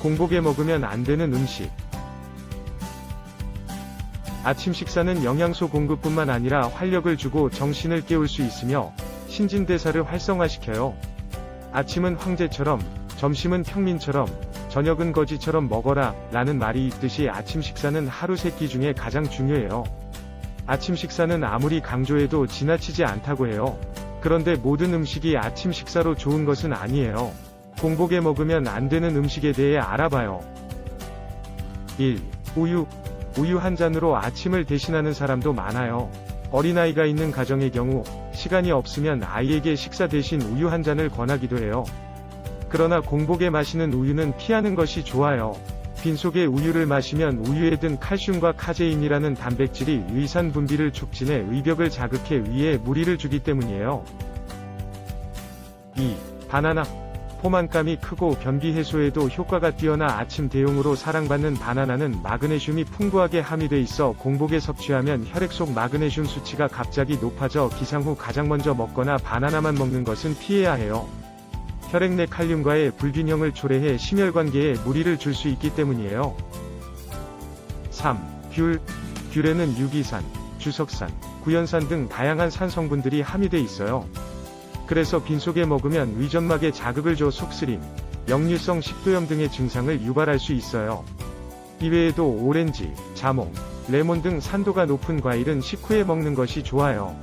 공복에 먹으면 안 되는 음식. 아침 식사는 영양소 공급뿐만 아니라 활력을 주고 정신을 깨울 수 있으며 신진대사를 활성화시켜요. 아침은 황제처럼, 점심은 평민처럼, 저녁은 거지처럼 먹어라 라는 말이 있듯이 아침 식사는 하루 세끼 중에 가장 중요해요. 아침 식사는 아무리 강조해도 지나치지 않다고 해요. 그런데 모든 음식이 아침 식사로 좋은 것은 아니에요. 공복에 먹으면 안 되는 음식에 대해 알아봐요. 1. 우유. 우유 한 잔으로 아침을 대신하는 사람도 많아요. 어린아이가 있는 가정의 경우, 시간이 없으면 아이에게 식사 대신 우유 한 잔을 권하기도 해요. 그러나 공복에 마시는 우유는 피하는 것이 좋아요. 빈속에 우유를 마시면 우유에 든 칼슘과 카제인이라는 단백질이 위산 분비를 촉진해 의벽을 자극해 위에 무리를 주기 때문이에요. 2. 바나나. 포만감이 크고 변비 해소에도 효과가 뛰어나 아침 대용으로 사랑받는 바나나는 마그네슘이 풍부하게 함유돼 있어 공복에 섭취하면 혈액 속 마그네슘 수치가 갑자기 높아져 기상 후 가장 먼저 먹거나 바나나만 먹는 것은 피해야 해요. 혈액 내 칼륨과의 불균형을 초래해 심혈관계에 무리를 줄 수 있기 때문이에요. 3. 귤. 귤에는 유기산, 주석산, 구연산 등 다양한 산 성분들이 함유돼 있어요. 그래서 빈속에 먹으면 위점막에 자극을 줘 속쓰림, 역류성 식도염 등의 증상을 유발할 수 있어요. 이외에도 오렌지, 자몽, 레몬 등 산도가 높은 과일은 식후에 먹는 것이 좋아요.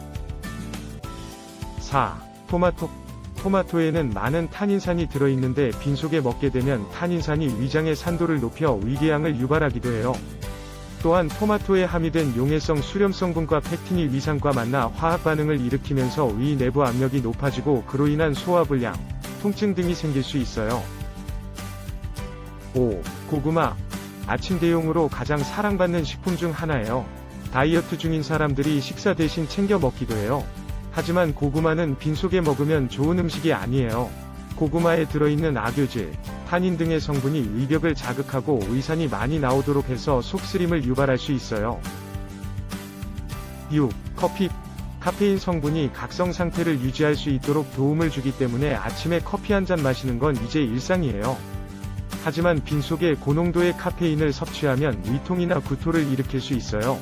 4. 토마토. 토마토에는 많은 탄닌산이 들어있는데 빈속에 먹게 되면 탄닌산이 위장의 산도를 높여 위궤양을 유발하기도 해요. 또한 토마토에 함유된 용해성 수렴 성분과 팩틴이 위산과 만나 화학 반응을 일으키면서 위 내부 압력이 높아지고 그로 인한 소화불량, 통증 등이 생길 수 있어요. 5. 고구마. 아침 대용으로 가장 사랑받는 식품 중 하나예요. 다이어트 중인 사람들이 식사 대신 챙겨 먹기도 해요. 하지만 고구마는 빈속에 먹으면 좋은 음식이 아니에요. 고구마에 들어있는 악유질, 탄닌 등의 성분이 위벽을 자극하고 위산이 많이 나오도록 해서 속쓰림을 유발할 수 있어요. 6. 커피. 카페인 성분이 각성 상태를 유지할 수 있도록 도움을 주기 때문에 아침에 커피 한 잔 마시는 건 이제 일상이에요. 하지만 빈속에 고농도의 카페인을 섭취하면 위통이나 구토를 일으킬 수 있어요.